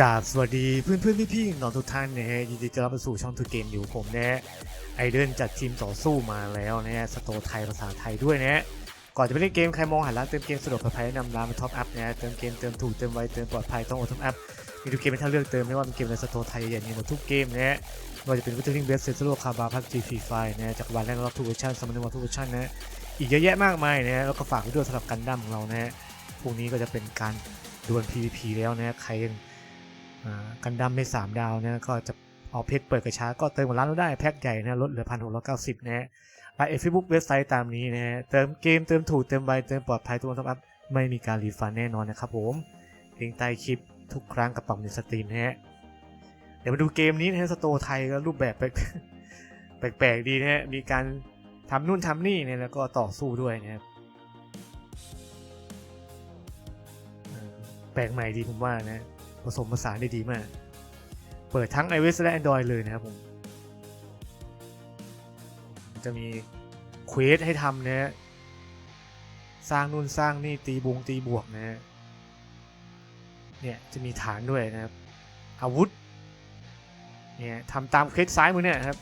กราบสวัสดีเพื่อนเพื่อนพี่พี่น้องทุกท่านนะฮะยินดีต้อนรับสู่ช่องทูเกมอยู่ผมนะฮะไอเดินจัดทีมต่อสู้มาแล้วนะฮะสโตไทยภาษาไทยด้วยนะฮะก่อนจะไปเล่นเกมใครมองหาร้านเติมเกมสะดวกปลอดภัยแนะนำร้านมาท็อปอัพนะฮะเติมเกมเติมถูกเติมไวเติมปลอดภัยต้องโอท็อปอัพมีทุกเกมให้ท่านเลือกเติมไม่ว่าเป็นเกมในสโตไทยอย่างนี้หมดทุกเกมนะฮะไม่ว่าจะเป็นวิตเตอร์ลิงเบสเซนต์โลคาบาพับจีฟรีไฟนะฮะจากวาลแรกรับทุกเวอร์ชันสมัยนวันทุกเวอร์ชันนะฮะอีกเยอะแยะมากมายนะฮะแล้วก็ฝากไว้ด้วยสำหรับกันดั้มของเรานะฮะพรุ่งนี้ก็จะเป็นการดวล PVP แล้วนะใครยัง กันดั้มไม่สามดาวนะก็จะเอาเพชรเปิดกระช้าก็เติมกับร้านเราได้แพ็คใหญ่นะลดเหลือพันหกร้อยเก้าสิบนะฮะไลน์เฟซบุ๊กเว็บไซต์ตามนี้นะฮะเติมเกมเติมถูกเติมไวเติมปลอดภัยตัวท็อปอัพไม่มีการรีฟันแน่นอนนะครับผมลิงก์ใต้คลิปทุกครั้งกับปรับในสตรีมนะฮะเดี๋ยวมาดูเกมนี้นะฮะสโตไทยก็รูปแบบแปลกๆดีนะฮะมีการทำนู่นทำนี่เนี่ยแล้วก็ต่อสู้ด้วยนะครับอ่าแปลกใหม่ดีผมว่านะ ผสมผสานได้ดีมาก เปิดทั้ง iOS และ Android เลยนะครับผม จะมีเควสให้ทำนะฮะสร้างนู่นสร้างนี่ตีบวงตีบวกนะฮะเนี่ยจะมีฐานด้วยนะครับ อาวุธเนี่ยทำตามเควสซ้ายมือเนี่ยครับ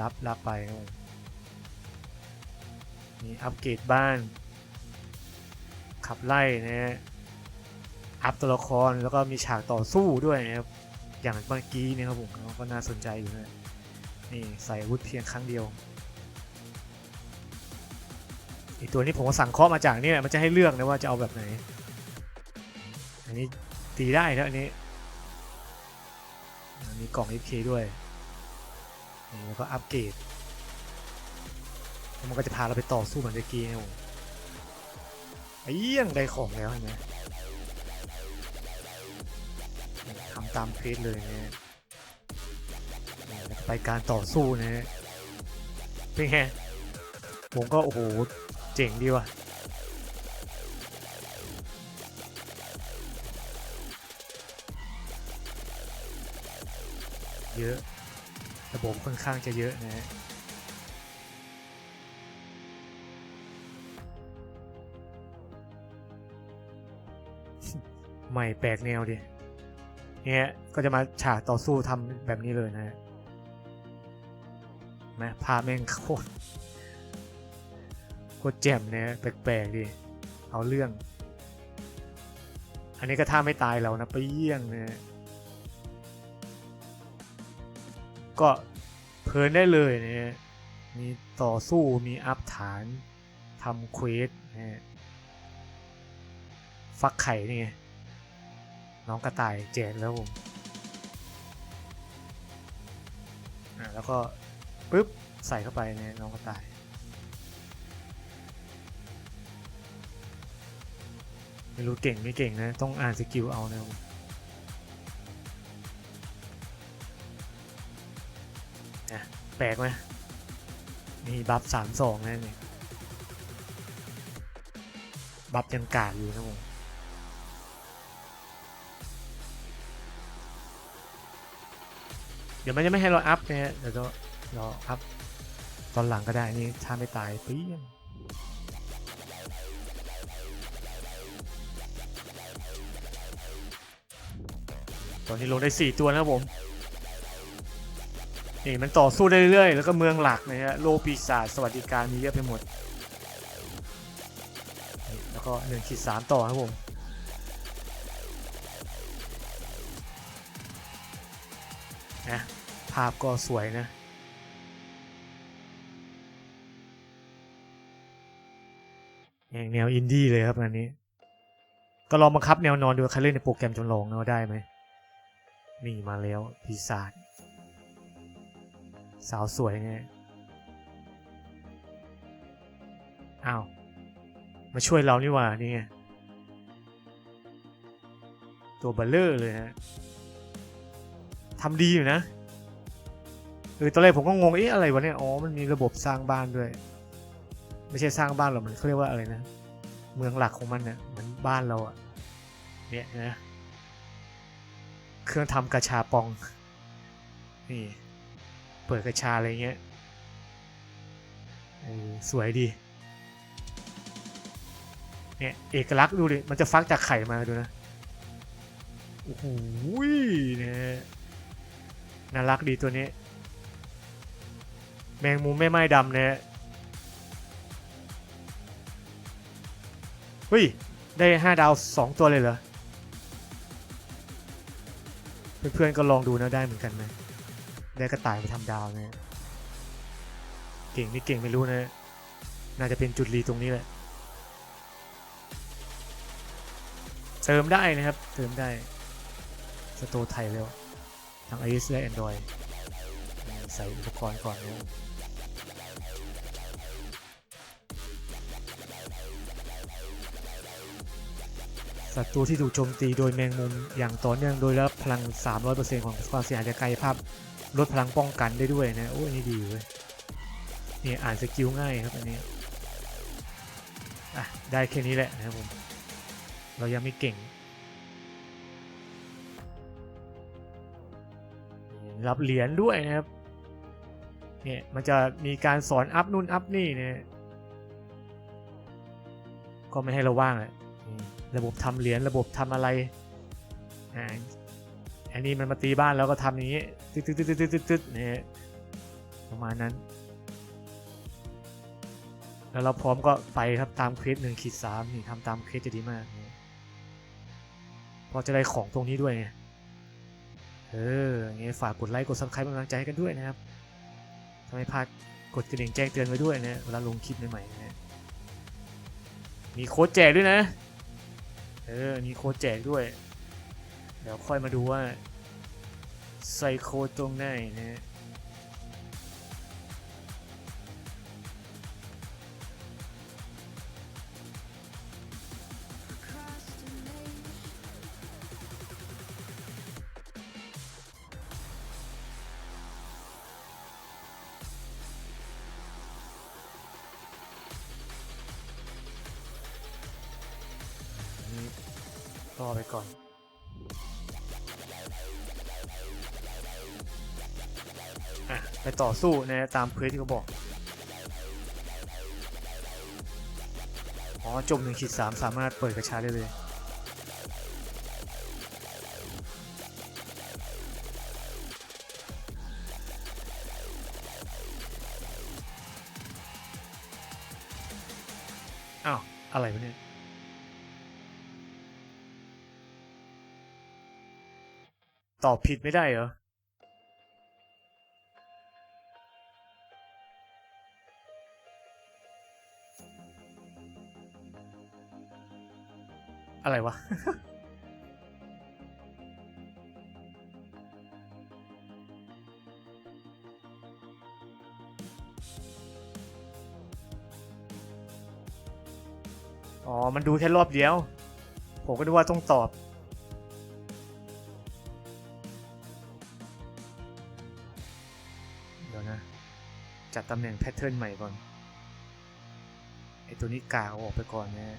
รับรับไปครับผมมีอัปเกรดบ้าน ขับไล่นะฮะ อัพตัวละครแล้วก็มีฉากต่อสู้ด้วยนะครับอย่างเมื่อกี้เนี่ยครับผมก็น่าสนใจอยู่นะนี่ใส่อาวุธเพียงครั้งเดียวอีกตัวนี้ผมก็สั่งเคาะมาจากนี่แหละมันจะให้เลือกนะว่าจะเอาแบบไหน อันนี้ตีได้นะอันนี้อันนี้กล่อง FK ด้วยนี่แล้วก็อัปเกรดมันก็จะพาเราไปต่อสู้เหมือนเมื่อกี้นะผมไอ้เยี่ยงได้ของแล้วเห็นไหม ตามเพจเลยนะฮะนี่แล้วก็ไปการต่อสู้นะฮะเป็นไงผมก็ โอ้โห เจ๋งดีว่ะเยอะระบบค่อนข้างจะเยอะนะฮะใหม่แปลกแนวดิ เนี่ยก็จะมาฉากต่อสู้ทำแบบนี้เลยนะฮะแม่ภาพแม่งโคตรโคตรแจ่มเนี่ยแปลกๆดิเอาเรื่อง อันนี้ก็ท่าไม่ตายเรานะไปเยี่ยงเนะฮะก็เพลินได้เลยเนะฮะมีต่อสู้มีอัพฐานทำเควสนะฟักไข่นี่ น้องกระต่ายแจกแล้วผมแล้วก็ปุ๊บใส่เข้าไปในน้องกระต่าย ไม่รู้เก่งไม่เก่งนะ ต้องอ่านสกิลเอานะผมนะแปลกไหมนี่บัฟสามสองนะนี่บัฟยังกาดอยู่นะผม ดี๋ยวมันจะไม่ให้เราอัพนะฮะเดี๋ยวเราเราอัพตอนหลังก็ได้นี่ถ้าไม่ตายเปี้ยงตอนนี้ลงได้ 4 ตัวนะครับผม นี่มันต่อสู้ได้เรื่อยๆ แล้วก็เมืองหลักนะฮะ โลปีศาจสวัสดิการมีเยอะไปหมดนี่แล้วก็1ขีด3ต่อครับผมาพก็สวยนะอย่างแนวอินดี้เลยครับอันนี้ ก็ลองบังคับแนวนอนดูใครเล่นในโปรแกรมจำลองนะว่าได้ไหมนี่มาแล้วปีศาจสาวสวยไงอ้าวมาช่วยเรานี่ว่านี่ไงตัวเบลเลอร์เลยฮะทำดีอยู่นะ เออตอนแรกผมก็งงเอ๊ะอะไรวะเนี่ยอ๋อมันมีระบบสร้างบ้านด้วย ไม่ใช่สร้างบ้านหรอกมันเขาเรียกว่าอะไรนะ เมืองหลักของมันเนี่ยเหมือนบ้านเราอะเนี่ยนะเครื่องทำกระชาปองนี่เปิดกระชาอะไรเงี้ยสวยดีเนี่ยเอกลักษณ์ดูดิมันจะฟักจากไข่มาดูนะโอ้โหเนะฮะน่ารักดีตัวนี้ แมงมุมแม่ไม้ดำนะฮะเฮ้ย ได้ 5 ดาว 2 ตัวเลยเหรอ เพื่อนๆก็ลองดูนะได้เหมือนกันไหมได้กระต่ายไปทำดาวนะฮะเก่งไม่เก่งไม่รู้นะ น่าจะเป็นจุดรีตรงนี้แหละ เติมได้นะครับ เติมได้ สโตไทยแล้วทั้ง iOS และ Android ใส่อุปกรณ์ก่อนนะศัตรูที่ถูกโจมตีโดยแมงมุมอย่างต่อเนื่องโดยรับพลัง 300%ของความเสียหายจากกายภาพลดพลังป้องกันได้ด้วยนะโอ้อันนี้ดีเว้ยนี่อ่านสกิลง่ายครับอันนี้อะได้แค่นี้แหละนะครับผมเรายังไม่เก่ง รับเหรียญด้วยนะครับ เนี่ยมันจะมีการสอนอัพนู่นอัพนี่เนี่ยก็ไม่ให้เราว่างแหละอืมระบบทำเหรียญระบบทำอะไรอ่าอันนี้มันมาตีบ้านแล้วก็ทำอย่างนี้ตึ๊ดตึ๊ดตึ๊ดตึ๊ดตึ๊ดตึ๊ดเนี่ยประมาณนั้น แล้วเราพร้อมก็ไปครับตามเควสหนึ่งขีดสามนี่ทำตามเควสจะดีมากเนี่ยพอจะได้ของตรงนี้ด้วยไงเอออย่างงี้ฝากกดไลค์กดซับสไครป์เป็นกำลังใจให้กันด้วยนะครับ ถ้าไม่พลาดกดกระดิ่งแจ้งเตือนไว้ด้วยนะเวลาลงคลิปใหม่ๆนะมีโค้ดแจกด้วยนะ เออ มีโค้ดแจกด้วย เดี๋ยวค่อยมาดูว่าใส่โค้ดตรงไหนนะ รอไปก่อนอะไปต่อสู้นะตามเควสที่เขาบอก อ๋อ จมหนึ่งขีดสามสามารถเปิดกระชาได้เลยอ้าวอะไรวะเนี่ย ตอบผิดไม่ได้เหรอ อะไรวะ อ๋อ มันดูแค่รอบเดียว ผมก็นึกว่าต้องตอบ จัดตำแหน่งแพทเทิร์นใหม่ก่อน ไอตัวนี้กาเอาออกไปก่อนนะ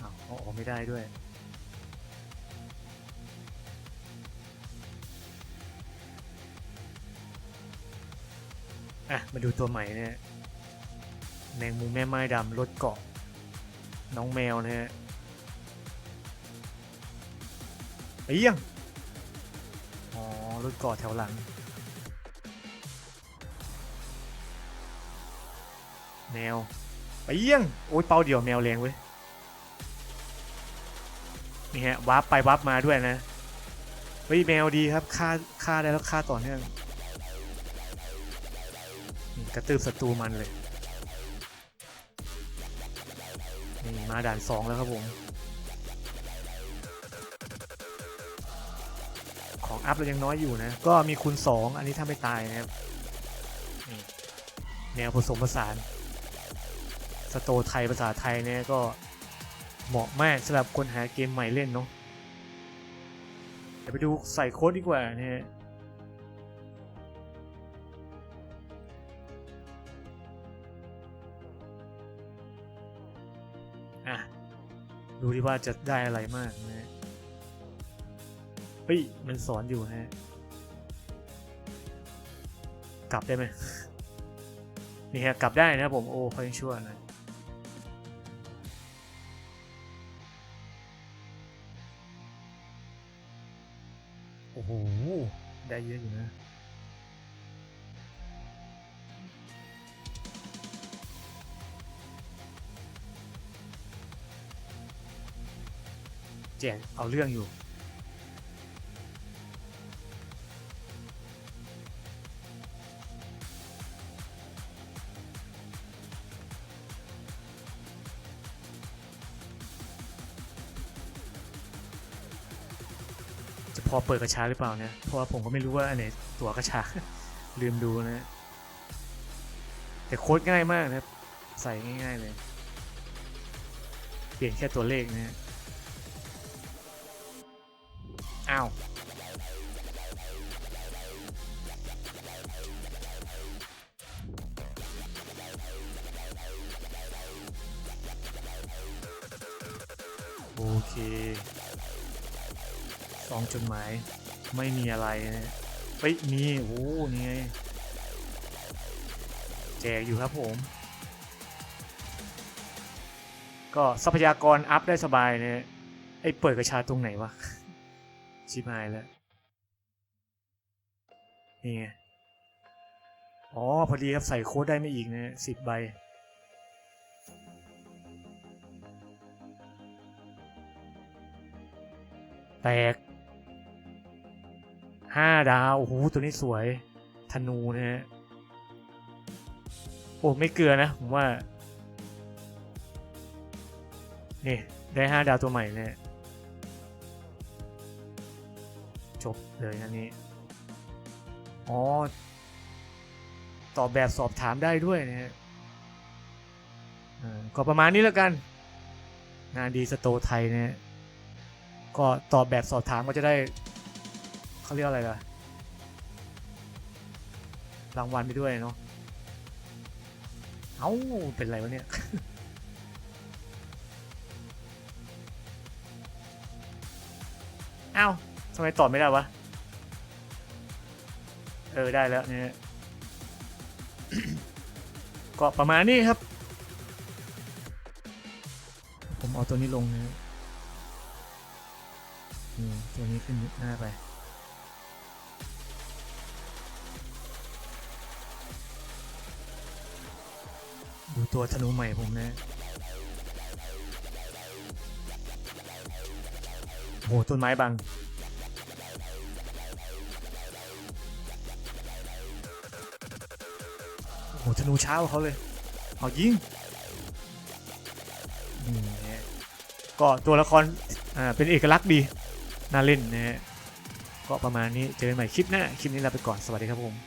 อ้าวเอาออกไม่ได้ด้วยอะ มาดูตัวใหม่เนี่ยแมงมุมแม่ไม้ดำรถเกาะ น้องแมวนะฮะเอียง รถกาะแถวหลังแมวไปเยี่ยง โอ้ยเป้าเดียวแมวแรงเว้ย นี่ฮะวาร์ปไปวาร์ปมาด้วยนะ เฮ้ยแมวดีครับฆ่าฆ่าได้แล้วฆ่าต่อเนื่องกระตืบศัตรูมันเลย นี่มาด่านสองแล้วครับผม ของอัพเรายังน้อยอยู่นะ ก็มีคูณ2อันนี้ถ้าไม่ตายนะครับนี่แนวผสมผสาน สโตไทยภาษาไทยเนี่ยก็เหมาะมากสำหรับคนหาเกมใหม่เล่นเนาะเดี๋ยวไปดูใส่โค้ดดีกว่าเนี่ยอะดูที่ว่าจะได้อะไรมากนะ เฮ้ย มันสอนอยู่ฮะ กลับได้ไหมนี่ฮะ กลับได้นะผม โอ้คอยชั่วนะโอ้โห ได้เยอะอยู่นะแจกเอาเรื่องอยู่ เปิดกระชาหรือเปล่าเนี่ยเพราะว่าผมก็ไม่รู้ว่าอันไหนตัวกระชา ลืมดูนะแต่โค้ดง่ายมากนะใส่ง่ายๆเลย เปลี่ยนแค่ตัวเลขนะอ้าวโอเค องจดหมายไม่มีอะไรนะเฮ้ยมีโอ้โหนี่ไงแจกอยู่ครับผม ก็ทรัพยากรอัพได้สบายเนี่ยไอ้เปิดกระชาตรงไหนวะ ชิบหายแล้วนี่ไงอ๋อ พอดีครับใส่โค้ดได้ไม่อีกนะสิบใบแตก ห้าดาว โอ้โห ตัวนี้สวย ธนูนะฮะ โอ้ ไม่เกลือนะ ผมว่า นี่ ได้ห้าดาวตัวใหม่เนี่ยจบเลยอันนี้ อ๋อ ตอบแบบสอบถามได้ด้วยนะฮะก็ประมาณนี้แล้วกัน งานดีสโตไทยเนี่ยก็ตอบแบบสอบถามก็จะได้ เขาเรียกอะไรล่ะ รางวัลไปด้วยเนาะ เอ้า เป็นไรวะเนี่ย เอ้าทำไมตอบไม่ได้วะ เออ ได้แล้วเนี่ยก็ประมาณนี้ครับ ผมเอาตัวนี้ลงนะนี่ตัวนี้ขึ้นหน้าไป ตัวธนูใหม่ผมนะโหต้นไม้บัง โหธนูเช้าเขาเลย เอายิงนี่นะฮะก็ตัวละครอ่าเป็นเอกลักษณ์ดี น่าเล่นนะฮะก็ประมาณนี้เจอกันใหม่คลิปหน้า คลิปนี้ลาไปก่อน สวัสดีครับผม